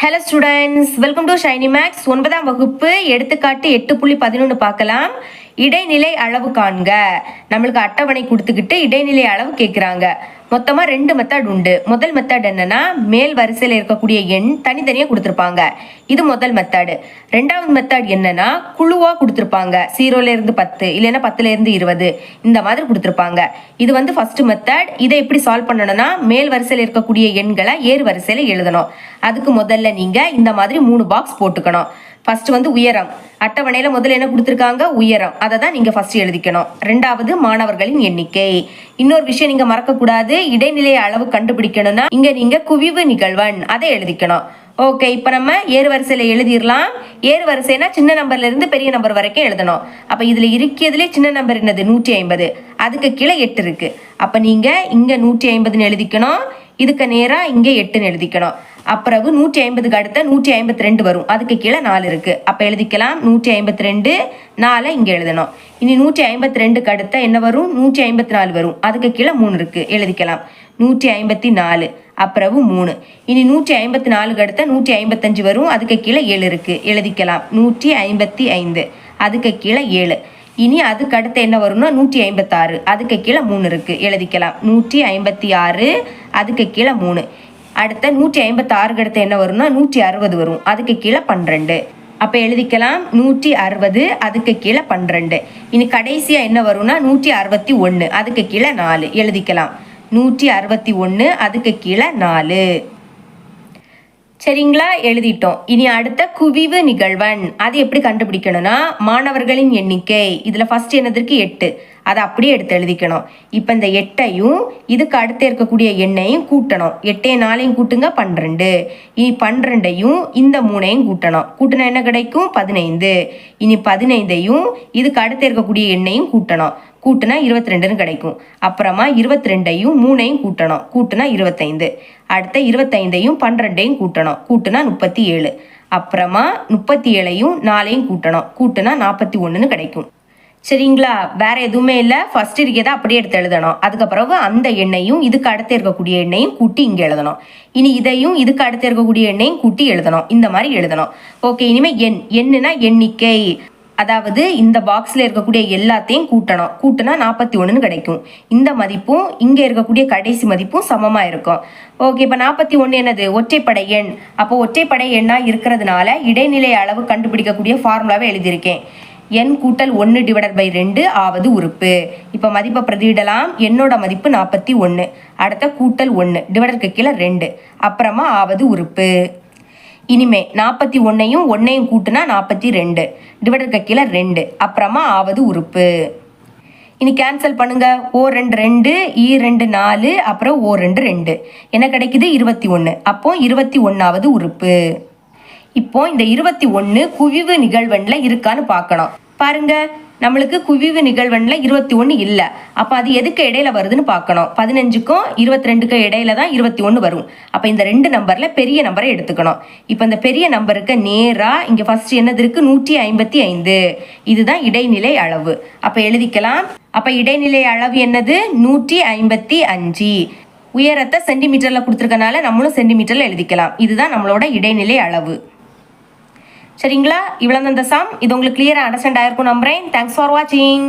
Hello students welcome to Shiny Max ஒன்பதாம் வகுப்பு எடுத்துக்காட்டு எட்டு புள்ளி பதினொன்று பார்க்கலாம். இடைநிலை அளவு காண்க. நம்மளுக்கு அட்டவணை கொடுத்துக்கிட்டு இடைநிலை அளவு கேட்குறாங்க மொத்தமாக ரெண்டு மெத்தட் உண்டு. முதல் மெத்தட் என்னன்னா மேல் வரிசையில் இருக்கக்கூடிய எண் தனித்தனியாக கொடுத்துருப்பாங்க. இது முதல் மெத்தடு ரெண்டாவது மெத்தட் என்னன்னா குழுவாக கொடுத்துருப்பாங்க. ஜீரோலேருந்து பத்து இல்லைன்னா பத்துலேருந்து இருபது. இந்த மாதிரி கொடுத்துருப்பாங்க. இது வந்து ஃபர்ஸ்ட் மெத்தட் இதை எப்படி சால்வ் பண்ணணும்னா மேல் வரிசையில் இருக்கக்கூடிய எண்களை ஏறு வரிசையில் எழுதணும். அதுக்கு முதல்ல நீங்கள் இந்த மாதிரி மூணு பாக்ஸ் போட்டுக்கணும். ஃபர்ஸ்ட் வந்து உயரம். அட்டவணையில் முதல்ல என்ன கொடுத்துருக்காங்க? உயரம். அதை தான் நீங்கள் ஃபர்ஸ்ட் எழுதிக்கணும். ரெண்டாவது மாணவர்களின் எண்ணிக்கை. இன்னொரு விஷயம் நீங்கள் மறக்கக்கூடாது. இடைநிலை அளவு கண்டுபிடிக்கணும்னா இங்கே நீங்கள் குவிவு நிகழ்வன். அதை எழுதிக்கணும். ஓகே இப்போ நம்ம ஏறு வரிசையில் எழுதிடலாம் ஏறு வரிசைனா சின்ன நம்பர்லேருந்து பெரிய நம்பர் வரைக்கும் எழுதணும். அப்போ இதில் இருக்கிறதுலே சின்ன நம்பர் என்னது? நூற்றி ஐம்பது. அதுக்கு கீழே எட்டு இருக்குது அப்போ நீங்கள் இங்கே நூற்றி ஐம்பதுன்னு எழுதிக்கணும். இதுக்கு நேராக இங்கே எட்டுன்னு எழுதிக்கணும். அப்புறவு நூற்றி ஐம்பதுக்கு அடுத்த நூற்றி ஐம்பத்தி ரெண்டு வரும். அதுக்கு கீழே நாலு இருக்குது அப்போ எழுதிக்கலாம். நூற்றி ஐம்பத்தி ரெண்டு நாலை இங்கே எழுதணும். இனி நூற்றி ஐம்பத்தி ரெண்டுக்கு அடுத்த என்ன வரும்? நூற்றி ஐம்பத்தி நாலு வரும். அதுக்கு கீழே மூணு இருக்குது எழுதிக்கலாம். நூற்றி ஐம்பத்தி நாலு அப்புறவு மூணு. இனி நூற்றி ஐம்பத்தி நாலுக்கு அடுத்த நூற்றி ஐம்பத்தஞ்சு வரும். அதுக்கு கீழே ஏழு இருக்குது எழுதிக்கலாம். நூற்றி ஐம்பத்தி ஐந்து அதுக்கு கீழே ஏழு. இனி அதுக்கு அடுத்து என்ன வரும்னா நூற்றி ஐம்பத்தாறு அதுக்கு கீழே மூணு இருக்குது எழுதிக்கலாம். நூற்றி ஐம்பத்தி ஆறு அதுக்கு கீழே மூணு. அடுத்த நூற்றி ஐம்பத்தாறுக்கு அடுத்து என்ன வரும்னா நூற்றி அறுபது வரும். அதுக்கு கீழே பன்னிரெண்டு. அப்போ எழுதிக்கலாம். நூற்றி அறுபது அதுக்கு கீழே பன்னிரெண்டு. இனி கடைசியாக என்ன வரும்னா நூற்றி அறுபத்தி ஒன்று அதுக்கு கீழே நாலு. எழுதிக்கலாம். நூற்றி அறுபத்தி ஒன்று அதுக்கு கீழே நாலு. சரிங்களா? எழுதிட்டோம். இனி அடுத்த குவிவு நிகழ்வன். அது எப்படி கண்டுபிடிக்கணும்னா மாணவர்களின் எண்ணிக்கை. இதில் ஃபஸ்ட் என்னதற்கு எட்டு. அதை அப்படியே எடுத்து எழுதிக்கணும். இப்போ இந்த எட்டையும் இதுக்கு அடுத்து இருக்கக்கூடிய எண்ணையும் கூட்டணும். எட்டே நாளையும் கூட்டுங்க பன்னிரெண்டு. இனி பன்னிரெண்டையும் இந்த மூணையும் கூட்டணும். கூட்டினா என்ன கிடைக்கும்? பதினைந்து. இனி பதினைந்தையும் இதுக்கு அடுத்து இருக்கக்கூடிய எண்ணையும் கூட்டணும். கூட்டுனா இருபத்தி ரெண்டுன்னு கிடைக்கும். அப்புறமா இருபத்தி ரெண்டையும் மூணையும் கூட்டணும். கூட்டுனா இருபத்தைந்து. அடுத்த இருபத்தைந்தையும் பன்னிரெண்டையும் கூட்டணும். கூட்டுனா முப்பத்தி ஏழு அப்புறமா முப்பத்தி ஏழையும் நாலையும் கூட்டணும். கூட்டுனா நாற்பத்தி ஒன்றுன்னு கிடைக்கும். சரிங்களா? வேற எதுவுமே இல்லை. ஃபர்ஸ்ட் இருக்கிறத அப்படியே எடுத்து எழுதணும். அதுக்கப்புறம் அந்த எண்ணையும் இதுக்கு அடுத்து இருக்கக்கூடிய எண்ணையும் கூட்டி இங்கே எழுதணும். இனி இதையும் இதுக்கு அடுத்து இருக்கக்கூடிய எண்ணையும் கூட்டி எழுதணும். இந்த மாதிரி எழுதணும். ஓகே இனிமேல் எண் எண்ணுனா எண்ணிக்கை. அதாவது இந்த பாக்ஸில் இருக்கக்கூடிய எல்லாத்தையும் கூட்டணும். கூட்டினா நாற்பத்தி ஒன்றுன்னு கிடைக்கும். இந்த மதிப்பும் இங்கே இருக்கக்கூடிய கடைசி மதிப்பும் சமமாக இருக்கும். ஓகே இப்போ நாற்பத்தி ஒன்று என்னது? ஒற்றைப்படை எண். அப்போ ஒற்றைப்படை எண்ணாக இருக்கிறதுனால இடைநிலை அளவு கண்டுபிடிக்கக்கூடிய ஃபார்முலாவை எழுதியிருக்கேன். என் கூட்டல் ஒன்று டிவைடட் பை ரெண்டு ஆவது உறுப்பு. இப்போ மதிப்பை பிரதியிடலாம். என்னோட மதிப்பு நாற்பத்தி ஒன்று அடுத்த கூட்டல் ஒன்று டிவைடருக்கு கீழே ரெண்டு. அப்புறமா ஆவது உறுப்பு. இனிமே நாற்பத்தி ஒன்றையும் ஒன்றையும் கூட்டுனா நாற்பத்தி ரெண்டு. டிவைடருக்கு கீழே ரெண்டு. அப்புறமா ஆவது உறுப்பு. இனி கேன்சல் பண்ணுங்க. ஓ ரெண்டு ரெண்டு ஈ ரெண்டு நாலு அப்புறம் ஓ ரெண்டு ரெண்டு. என்ன கிடைக்குது? இருபத்தி ஒன்று அப்போ இருபத்தி ஒன்றாவது உறுப்பு. இப்போ இந்த இருபத்தி ஒன்று குவிவு நிகழ்வெண்ணில் இருக்கான்னு பார்க்கணும். பாருங்க. நம்மளுக்கு குவிவு நிகழ்வெண்ல இருபத்தி ஒன்று இல்லை. அப்போ அது எதுக்கு இடையில வருதுன்னு பார்க்கணும். பதினஞ்சுக்கும் இருபத்தி ரெண்டுக்கும் இடையில தான் இருபத்தி ஒன்று வரும். அப்போ இந்த ரெண்டு நம்பரில் பெரிய நம்பரை எடுத்துக்கணும். இப்போ இந்த பெரிய நம்பருக்கு நேராக இங்கே ஃபர்ஸ்ட் என்னது இருக்குது நூற்றி ஐம்பத்தி ஐந்து. இதுதான் இடைநிலை அளவு. அப்போ எழுதிக்கலாம். அப்போ இடைநிலை அளவு என்னது? நூற்றி ஐம்பத்தி அஞ்சு. உயரத்தை சென்டிமீட்டரில் கொடுத்துருக்கனால நம்மளும் சென்டிமீட்டரில் எழுதிக்கலாம். இதுதான் நம்மளோட இடைநிலை அளவு. சரிங்களா? இவ்வளோ இந்த சம் இது உங்களுக்கு கிளியராக அண்டர்ஸ்டாண்ட் ஆயிருக்கும் நம்புறேன். தேங்க்ஸ் ஃபார் வாட்சிங்